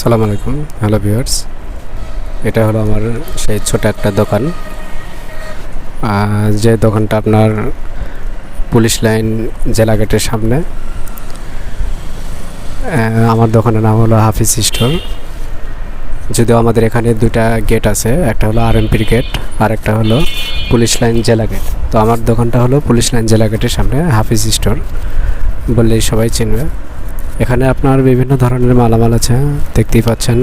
আসসালামু আলাইকুম, hello viewers. এটা হলো আমার সেই ছোট একটা দোকান। যে দোকানটা আপনার পুলিশ লাইন জেলা গেটের সামনে। আমার দোকানের নাম হলো হাফিজ স্টোর। যদিও আমাদের এখানে দুইটা গেট আছে, একটা হলো আর এমপির গেট, আর একটা হলো পুলিশ লাইন জেলা গেট। তো আমার দোকানটা হলো পুলিশ লাইন জেলা গেটের সামনে হাফিজ স্টোর বললেই সবাই চিনবে। এখানে আপনার বিভিন্ন ধরনের মালামাল আছে, দেখতেই পাচ্ছেন।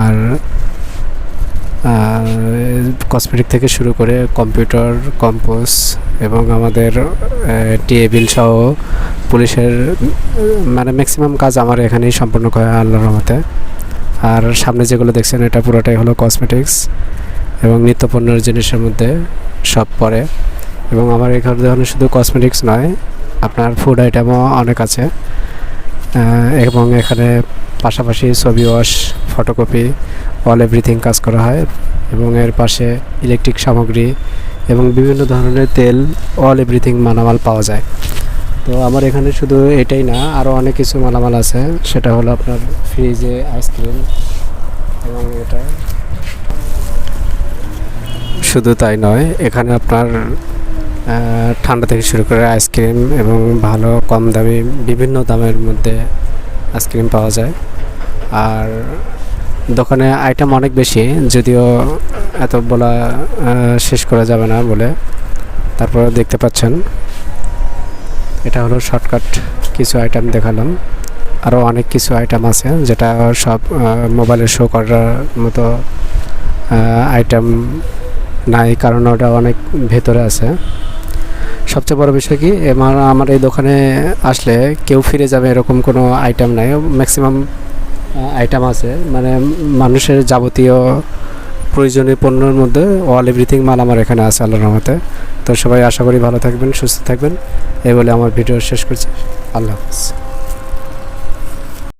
আর কসমেটিক থেকে শুরু করে কম্পিউটার কম্পোজ এবং আমাদের টিএবিল সহ পুলিশের মানে ম্যাক্সিমাম কাজ আমার এখানেই সম্পন্ন করে আল্লাহর রহমতে। আর সামনে যেগুলো দেখছেন, এটা পুরোটাই হলো কসমেটিক্স এবং নিত্যপণ্যের জিনিসের মধ্যে সব পড়ে এবং আমার এখানে শুধু কসমেটিক্স নয়, আপনার ফুড আইটেমও অনেক আছে। এবং এখানে পাশাপাশি ছবি ওয়াশ, ফটোকপি, অল এভরিথিং কাজ করা হয় এবং এর পাশে ইলেকট্রিক সামগ্রী এবং বিভিন্ন ধরনের তেল, অল এভরিথিং মালামাল পাওয়া যায়। তো আমার এখানে শুধু এটাই না আরও অনেক কিছু মালামাল আছে। সেটা হলো আপনার ফ্রিজে আইসক্রিম এবং এটা। শুধু তাই নয়, এখানে আপনার ঠান্ডা থেকে শুরু করে আইসক্রিম এবং ভালো কম দামি বিভিন্ন দামের মধ্যে আইসক্রিম পাওয়া যায়। আর দোকানে আইটেম অনেক বেশি, যদিও এত বলা শেষ করা যাবে না বলে। তারপর দেখতে পাচ্ছেন। এটা হলো শর্টকাট কিছু আইটেম দেখালাম। আরও অনেক কিছু আইটেম আছে যেটা সব মোবাইলে শো করার মতো আইটেম নাই, কারণ ওটা অনেক ভেতরে আছে। সবচেয়ে বড় বিষয় কি আমার আমার এই দোকানে আসলে কেউ ফিরে যাবে এরকম কোনো আইটেম নাই। ম্যাক্সিমাম আইটেম আছে। মানে মানুষের যাবতীয় প্রয়োজনীয় পণ্যের মধ্যে অল এভরিথিং মাল আমার এখানে আছে আল্লাহর রহমতে। তো সবাই আশা করি ভালো থাকবেন, সুস্থ থাকবেন। এই বলে আমার ভিডিও শেষ করছি। আল্লাহ হাফিজ।